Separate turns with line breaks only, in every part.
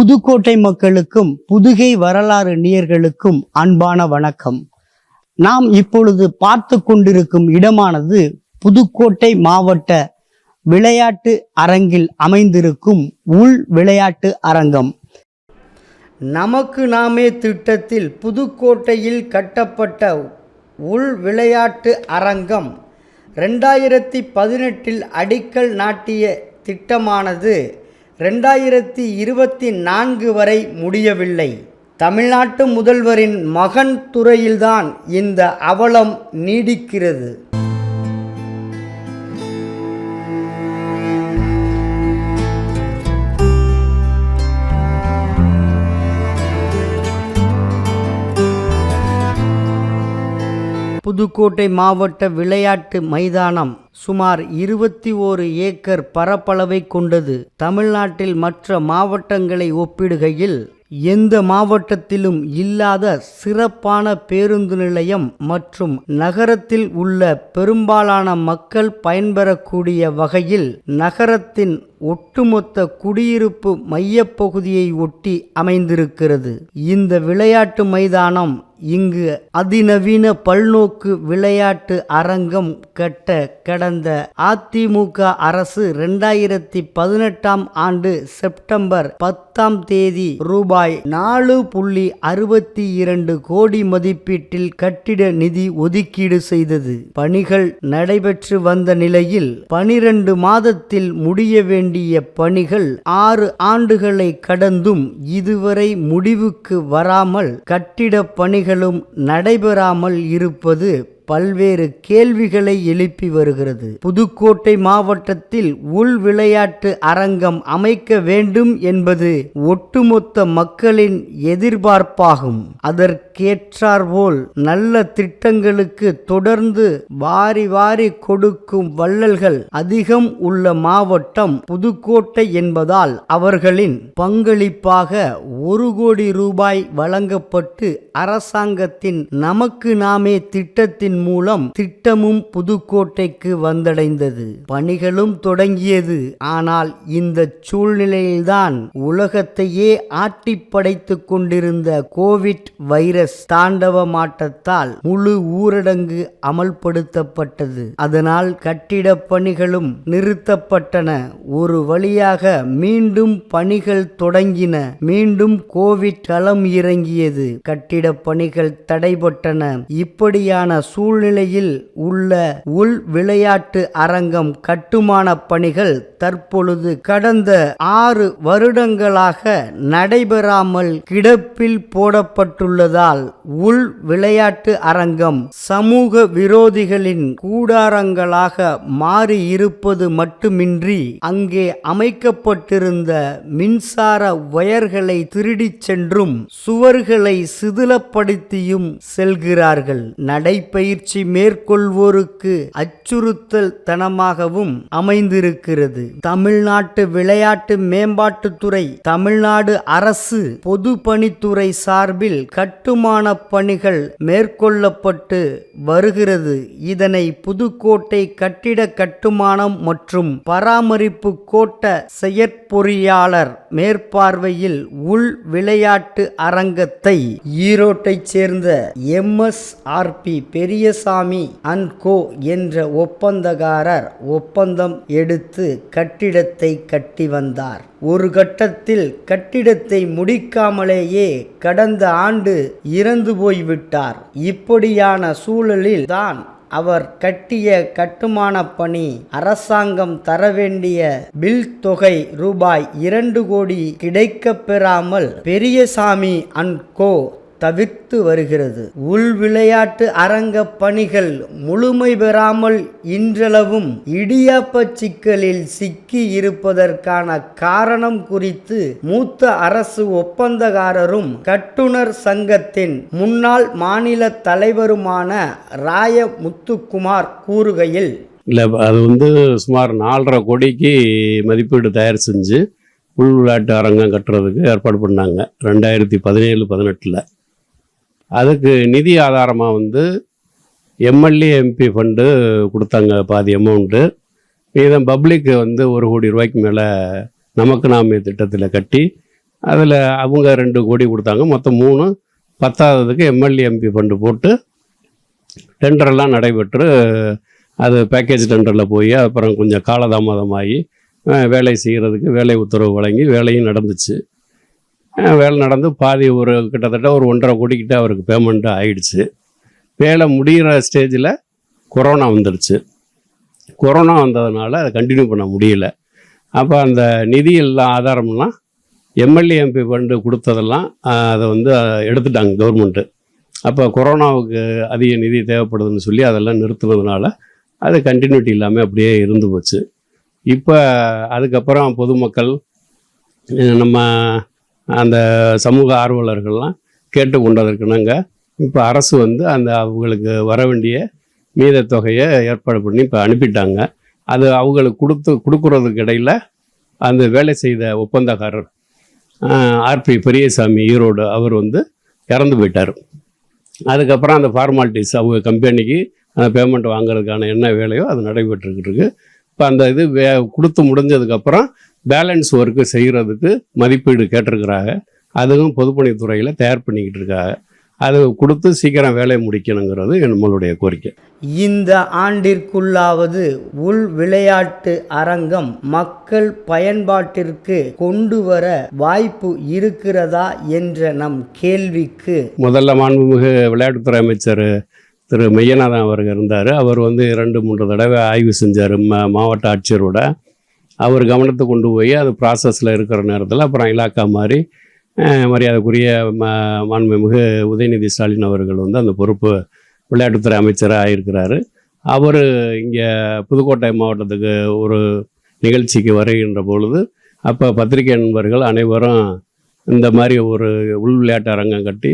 புதுக்கோட்டை மக்களுக்கும் புதுகை வரலாறு நேயர்களுக்கும் அன்பான வணக்கம். நாம் இப்பொழுது பார்த்து கொண்டிருக்கும் இடமானது புதுக்கோட்டை மாவட்ட விளையாட்டு அரங்கில் அமைந்திருக்கும் உள் விளையாட்டு அரங்கம். நமக்கு நாமே திட்டத்தில் புதுக்கோட்டையில் கட்டப்பட்ட உள் விளையாட்டு அரங்கம் ரெண்டாயிரத்தி பதினெட்டில் அடிக்கல் நாட்டிய திட்டமானது ரெண்டாயிரத்தி இருபத்தி நான்கு வரை முடியவில்லை. தமிழ்நாட்டு முதல்வரின் மகன் துறையில்தான் இந்த அவலம் நீடிக்கிறது. புதுக்கோட்டை மாவட்ட விளையாட்டு மைதானம் சுமார் இருபத்தி ஓரு ஏக்கர் பரப்பளவை கொண்டது. தமிழ்நாட்டில் மற்ற மாவட்டங்களை ஒப்பிடுகையில் எந்த மாவட்டத்திலும் இல்லாத சிறப்பான பேருந்து நிலையம் மற்றும் நகரத்தில் உள்ள பெரும்பாலான மக்கள் பயன்பெறக்கூடிய வகையில் நகரத்தின் ஒட்டுமொத்த குடியிருப்பு மையப்பகுதியை ஒட்டி அமைந்திருக்கிறது. இந்த விளையாட்டு மைதானம் இங்கு அதிநவீன பல்நோக்கு விளையாட்டு அரங்கம் கட்ட கடந்த அதிமுக அரசு ரெண்டாயிரத்தி பதினெட்டாம் ஆண்டு செப்டம்பர் பத்தாம் தேதி ரூபாய் நாலு புள்ளி அறுபத்தி இரண்டு கோடி மதிப்பீட்டில் கட்டிட நிதி ஒதுக்கீடு செய்தது. பணிகள் நடைபெற்று வந்த நிலையில் பனிரெண்டு மாதத்தில் முடிய வேண்டிய பணிகள் ஆறு ஆண்டுகளை கடந்தும் இதுவரை முடிவுக்கு வராமல் கட்டிட பணிகளும் நடைபெறாமல் இருப்பது பல்வேறு கேள்விகளை எழுப்பி வருகிறது. புதுக்கோட்டை மாவட்டத்தில் உள் விளையாட்டு அரங்கம் அமைக்க வேண்டும் என்பது ஒட்டுமொத்த மக்களின் எதிர்பார்ப்பாகும். அதற்கு அதற்கேற்றாற்போல் நல்ல திட்டங்களுக்கு தொடர்ந்து வாரி வாரி கொடுக்கும் வள்ளல்கள் அதிகம் உள்ள மாவட்டம் புதுக்கோட்டை என்பதால் அவர்களின் பங்களிப்பாக ஒரு கோடி ரூபாய் வழங்கப்பட்டு அரசாங்கத்தின் நமக்கு நாமே திட்டத்தின் மூலம் திட்டமும் புதுக்கோட்டைக்கு வந்தடைந்தது. பணிகளும் தொடங்கியது. ஆனால் இந்த சூழ்நிலையில்தான் உலகத்தையே ஆட்டி கொண்டிருந்த கோவிட் வைரஸ் தாண்டவமாட்டத்தால் முழு ஊரடங்கு அமல்படுத்தப்பட்டது. அதனால் கட்டிட பணிகளும் நிறுத்தப்பட்டன. ஒரு வழியாக மீண்டும் பணிகள் தொடங்கின. மீண்டும் கோவிட் களம் இறங்கியது. கட்டிட பணிகள் தடைபட்டன. இப்படியான சூழ்நிலையில் உள்ள உள் விளையாட்டு அரங்கம் கட்டுமான பணிகள் தற்பொழுது கடந்த ஆறு வருடங்களாக நடைபெறாமல் கிடப்பில் போடப்பட்டுள்ளதால் உள் விளையாட்டு அரங்கம் சமூக விரோதிகளின் கூடாரங்களாக மாறியிருப்பது மட்டுமின்றி அங்கே அமைக்கப்பட்டிருந்த மின்சார வயர்களை திருடிச் சென்றும் சுவர்களை சிதிலப்படுத்தியும் செல்கிறார்கள். நடைப்பயிற்சி மேற்கொள்வோருக்கு அச்சுறுத்தல் தனமாகவும் அமைந்திருக்கிறது. தமிழ்நாட்டு விளையாட்டு மேம்பாட்டுத்துறை தமிழ்நாடு அரசு பொதுப்பணித்துறை சார்பில் கட்டும் கட்டுமான பணிகள் மேற்கொள்ளப்பட்டு வருகிறது. இதனை புதுக்கோட்டை கட்டிட கட்டுமானம் மற்றும் பராமரிப்பு கோட்ட செயற்பொறியாளர் மேற்பார்வையில் உள் விளையாட்டு அரங்கத்தை ஈரோட்டைச் சேர்ந்த எம்எஸ்ஆர்பி பெரியசாமி அண்ட் கோ என்ற ஒப்பந்தக்காரர் ஒப்பந்தம் எடுத்து கட்டிடத்தை கட்டி வந்தார். ஒரு கட்டத்தில் கட்டிடத்தை முடிக்காமலேயே கடந்த ஆண்டு இறந்து போய்விட்டார். இப்படியான சூழலில் தான் அவர் கட்டிய கட்டுமான பணி அரசாங்கம் தர வேண்டிய பில் தொகை ரூபாய் இரண்டு கோடி கிடைக்க பெறாமல் பெரியசாமி அண்ட் கோ தவிர்த்து வருகிறது. உள் விளையாட்டு அரங்க பணிகள் முழுமை பெறாமல் இன்றளவும் இடியாப்ப சிக்கலில் சிக்கி இருப்பதற்கான காரணம் குறித்து மூத்த அரசு ஒப்பந்தக்காரரும் கட்டுனர் சங்கத்தின் முன்னாள் மாநில தலைவருமான ராய முத்துக்குமார் கூறுகையில்
இல்லை அது வந்து சுமார் நாலரை கோடிக்கு மதிப்பீடு தயார் செஞ்சு உள் விளையாட்டு அரங்கம் கட்டுறதுக்கு ஏற்பாடு பண்ணாங்க. ரெண்டாயிரத்தி பதினேழு பதினெட்டில். அதுக்கு நிதி ஆதாரமாக வந்து எம்எல்ஏ எம்பி ஃபண்டு கொடுத்தாங்க. பாதி அமௌண்ட்டு மீதம் பப்ளிக்கு வந்து ஒரு கோடி ரூபாய்க்கு மேலே நமக்கு நாமே திட்டத்தில் கட்டி அதில் அவங்க ரெண்டு கோடி கொடுத்தாங்க. மொத்தம் மூணு பத்தாவதுக்கு எம்எல்ஏ எம்பி ஃபண்டு போட்டு டெண்டரெல்லாம் நடைபெற்று அது பேக்கேஜ் டெண்டரில் போய் அப்புறம் கொஞ்சம் காலதாமதமாகி வேலை செய்கிறதுக்கு வேலை உத்தரவு வழங்கி வேலையும் நடந்துச்சு. வேலை நடந்து பாதி ஒரு கிட்டத்தட்ட ஒரு ஒன்றரை கோடிக்கிட்ட அவருக்கு பேமெண்ட்டு ஆயிடுச்சு. வேலை முடிகிற ஸ்டேஜில் கொரோனா வந்துடுச்சு கொரோனா வந்ததுனால அதை கண்டினியூ பண்ண முடியல. அப்போ அந்த நிதி எல்லாம் ஆதாரம்லாம் எம்எல்ஏ எம்பி ஃபண்டு கொடுத்ததெல்லாம் அதை வந்து எடுத்துட்டாங்க கவர்மெண்ட்டு அப்போ கொரோனாவுக்கு அதிக நிதி தேவைப்படுதுன்னு சொல்லி அதெல்லாம் நிறுத்துனதுனால அது கண்டினியூட்டி இல்லாமல் அப்படியே இருந்து போச்சு. இப்போ அதுக்கப்புறம் பொதுமக்கள் நம்ம அந்த சமூக ஆர்வலர்கள்லாம் கேட்டுக்கொண்டதற்கிணங்க இப்போ அரசு வந்து அந்த அவங்களுக்கு வர வேண்டிய மீத தொகையை ஏற்பாடு பண்ணி இப்போ அனுப்பிட்டாங்க. அது அவங்களுக்கு கொடுத்து கொடுக்குறதுக்கு இடையில் அந்த வேலை செய்த ஒப்பந்தக்காரர் ஆர்பி பெரியசாமி ஈரோடு அவர் வந்து இறந்து போயிட்டார். அதுக்கப்புறம் அந்த ஃபார்மாலிட்டிஸ் அவங்க கம்பெனிக்கு அந்த பேமெண்ட் வாங்குறதுக்கான என்ன வேலையோ அது நடைபெற்றுக்கிட்டு இருக்கு. இப்போ அந்த இது வே கொடுத்து முடிஞ்சதுக்கப்புறம் பேலன்ஸ் ஒர்க்கு செய்கிறதுக்கு மதிப்பீடு கேட்டிருக்கிறாங்க. அதுவும் பொதுப்பணித்துறையில் தயார் பண்ணிக்கிட்டு இருக்காங்க. அது கொடுத்து சீக்கிரம் வேலையை முடிக்கணுங்கிறது நம்மளுடைய கோரிக்கை.
இந்த ஆண்டிற்குள்ளாவது உள் விளையாட்டு அரங்கம் மக்கள் பயன்பாட்டிற்கு கொண்டு வர வாய்ப்பு இருக்கிறதா என்ற நம் கேள்விக்கு
முதல்ல மாண்புமிகு விளையாட்டுத்துறை அமைச்சர் திரு மெய்யநாதன் அவர்கள் இருந்தார். அவர் வந்து இரண்டு மூன்று தடவை ஆய்வு செஞ்சார். மாவட்ட ஆட்சியரோட. அவர் கவனத்துக்கு கொண்டு போய் அது ப்ராசஸில் இருக்கிற நேரத்தில் அப்புறம் இலாக்கா மாதிரி மரியாதைக்குரிய ம மாண்புமிகு உதயநிதி ஸ்டாலின் அவர்கள் வந்து அந்த பொறுப்பு விளையாட்டுத்துறை அமைச்சராக ஆகியிருக்கிறாரு அவர் இங்கே புதுக்கோட்டை மாவட்டத்துக்கு ஒரு நிகழ்ச்சிக்கு வருகின்ற பொழுது அப்போ பத்திரிகை நண்பர்கள் அனைவரும் இந்த மாதிரி ஒரு உள் விளையாட்டு அரங்கம் கட்டி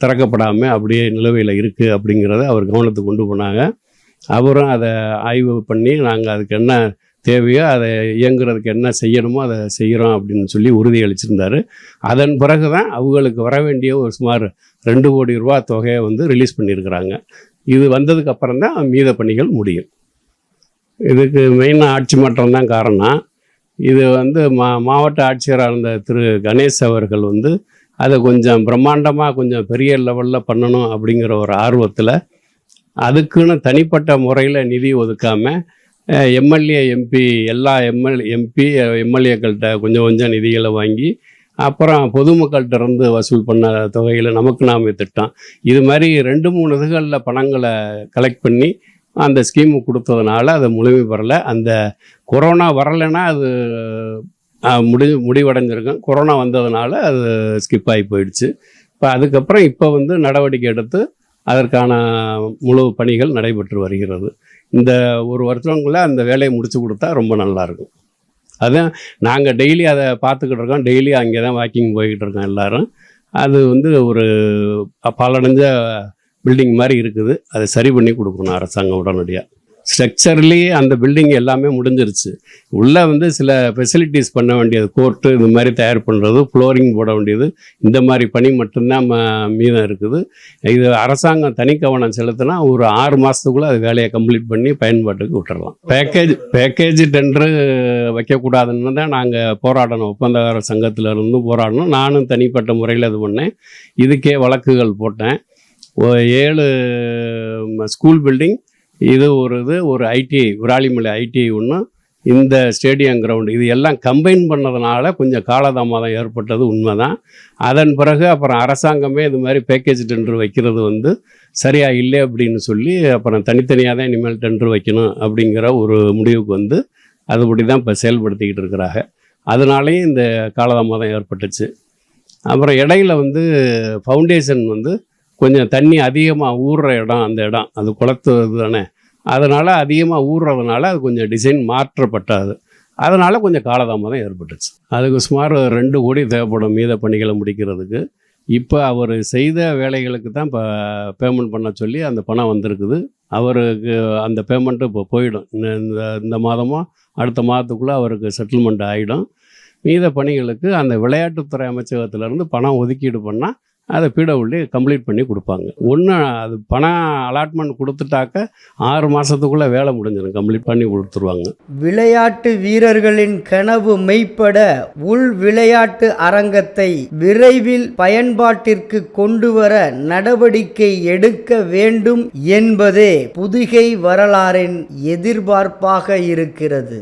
திறக்கப்படாமல் அப்படியே நிலுவையில் இருக்குது அப்படிங்கிறத அவர் கவனத்துக்கு கொண்டு போனாங்க. அவரும் அதை ஆய்வு பண்ணி நாங்கள் அதுக்கு என்ன தேவையோ அதை இயங்குறதுக்கு என்ன செய்யணுமோ அதை செய்கிறோம் அப்படின்னு சொல்லி உறுதியளிச்சிருந்தாரு அதன் பிறகு தான் அவங்களுக்கு வர வேண்டிய ஒரு சுமார் ரெண்டு கோடி ரூபா தொகையை வந்து ரிலீஸ் பண்ணியிருக்கிறாங்க. இது வந்ததுக்கு அப்புறம் தான் மீத பணிகள் முடியும். இதுக்கு மெயினாக ஆட்சி மாற்றம் தான் காரணம். இது வந்து மா மாவட்ட ஆட்சியராக இருந்த திரு கணேஷ் அவர்கள் வந்து அதை கொஞ்சம் பிரம்மாண்டமாக கொஞ்சம் பெரிய லெவலில் பண்ணணும் அப்படிங்கிற ஒரு ஆர்வத்தில் அதுக்குன்னு தனிப்பட்ட முறையில் நிதி ஒதுக்காமல் எம்எல்ஏ எம்பி எல்லா எம்எல் எம்பி எம்எல்ஏக்கள்கிட்ட கொஞ்சம் கொஞ்சம் நிதிகளை வாங்கி அப்புறம் பொதுமக்கள்கிட்ட இருந்து வசூல் பண்ண தொகையில் நமக்கு நாம் திட்டம். இது மாதிரி ரெண்டு மூணு இதுகளில் பணங்களை கலெக்ட் பண்ணி அந்த ஸ்கீமு கொடுத்ததுனால அதை முழுமை பெறலை. அந்த கொரோனா வரலைன்னா அது முடிஞ்சு முடி முடிவடைஞ்சிருக்கும். கொரோனா வந்ததுனால அது ஸ்கிப் ஆகி போயிடுச்சு. இப்போ அதுக்கப்புறம் இப்போ வந்து நடவடிக்கை எடுத்து அதற்கான முழு பணிகள் நடைபெற்று வருகிறது. இந்த ஒரு வருஷங்குள்ளே அந்த வேலையை முடித்து கொடுத்தா ரொம்ப நல்லாயிருக்கும் அதுதான் நாங்கள் டெய்லி அதை பார்த்துக்கிட்டு இருக்கோம். டெய்லி அங்கே தான் வாக்கிங் போய்கிட்டு இருக்கோம் எல்லோரும். அது வந்து ஒரு பலடைஞ்ச பில்டிங் மாதிரி இருக்குது. அதை சரி பண்ணி கொடுக்கணும் அரசாங்கம் உடனடியாக ஸ்ட்ரக்சர்லி அந்த பில்டிங் எல்லாமே முடிஞ்சிருச்சு. உள்ளே வந்து சில ஃபெசிலிட்டிஸ் பண்ண வேண்டியது கோர்ட்டு இது மாதிரி தயார் பண்ணுறது ஃப்ளோரிங் போட வேண்டியது இந்த மாதிரி பணி மட்டும்தான் ம- மீதம் இருக்குது. இது அரசாங்கம் தனி கவனம் செலுத்தினா ஒரு ஆறு மாதத்துக்குள்ளே அது வேலையை கம்ப்ளீட் பண்ணி பயன்பாட்டுக்கு விட்டுறலாம். பேக்கேஜ் பேக்கேஜ் டெண்டரு வைக்கக்கூடாதுன்னு தான் நாங்கள் போராடணும். ஒப்பந்தக்கார சங்கத்தில் இருந்து போராடணும். நானும் தனிப்பட்ட முறையில் இது பண்ணேன். இதுக்கே வழக்குகள் போட்டேன். ஏழு ஸ்கூல் பில்டிங் இது ஒரு இது ஒரு ஐடிஐ விராலிமலை ஐடிஐ ஒன்று இந்த ஸ்டேடியம் கிரவுண்டு இது எல்லாம் கம்பைன் பண்ணதுனால கொஞ்சம் காலதாமதம் ஏற்பட்டது உண்மை தான் அதன் பிறகு அப்புறம் அரசாங்கமே இது மாதிரி பேக்கேஜ் டெண்டர் வைக்கிறது வந்து சரியாக இல்லை அப்படின்னு சொல்லி அப்புறம் தனித்தனியாக தான் இனிமேல் டெண்டர் வைக்கணும் அப்படிங்கிற ஒரு முடிவுக்கு வந்து அதுபடி தான் இப்போ செயல்படுத்திக்கிட்டு இருக்கிறாங்க. அதனாலேயும் இந்த காலதாமதம் ஏற்பட்டுச்சு. அப்புறம் இடையில வந்து ஃபவுண்டேஷன் வந்து கொஞ்சம் தண்ணி அதிகமாக ஊறுற இடம் அந்த இடம். அது குளத்து இது தானே. அதனால் அதிகமாக ஊறுறதுனால அது கொஞ்சம் டிசைன் மாற்றப்பட்டது. அதனால் கொஞ்சம் காலதாமதம் ஏற்பட்டுச்சு. அதுக்கு சுமார் ரெண்டு கோடி தேவைப்படும் மீத பணிகளை முடிக்கிறதுக்கு. இப்போ அவர் செய்த வேலைகளுக்கு தான் இப்போ பேமெண்ட் பண்ண சொல்லி அந்த பணம் வந்திருக்குது. அவருக்கு அந்த பேமெண்ட்டு இப்போ போயிடும். இந்த- இந்த இந்த மாதமோ அடுத்த மாதத்துக்குள்ளே அவருக்கு செட்டில்மெண்ட் ஆகிடும் மீத பணிகளுக்கு அந்த விளையாட்டுத்துறை அமைச்சகத்திலேருந்து பணம் ஒதுக்கீடு பண்ணால் அதை பிடபிள்யூ கம்ப்ளீட் பண்ணி கொடுப்பாங்க. ஒன்று அது பணம் அலாட்மெண்ட் கொடுத்துட்டாக்க ஆறு மாதத்துக்குள்ளே வேலை முடிஞ்சிடும். கம்ப்ளீட் பண்ணி கொடுத்துருவாங்க.
விளையாட்டு வீரர்களின் கனவு மெய்ப்பட உள் விளையாட்டு அரங்கத்தை விரைவில் பயன்பாட்டிற்கு கொண்டு வர நடவடிக்கை எடுக்க வேண்டும் என்பதே புதுகை வரலாறின் எதிர்பார்ப்பாக இருக்கிறது.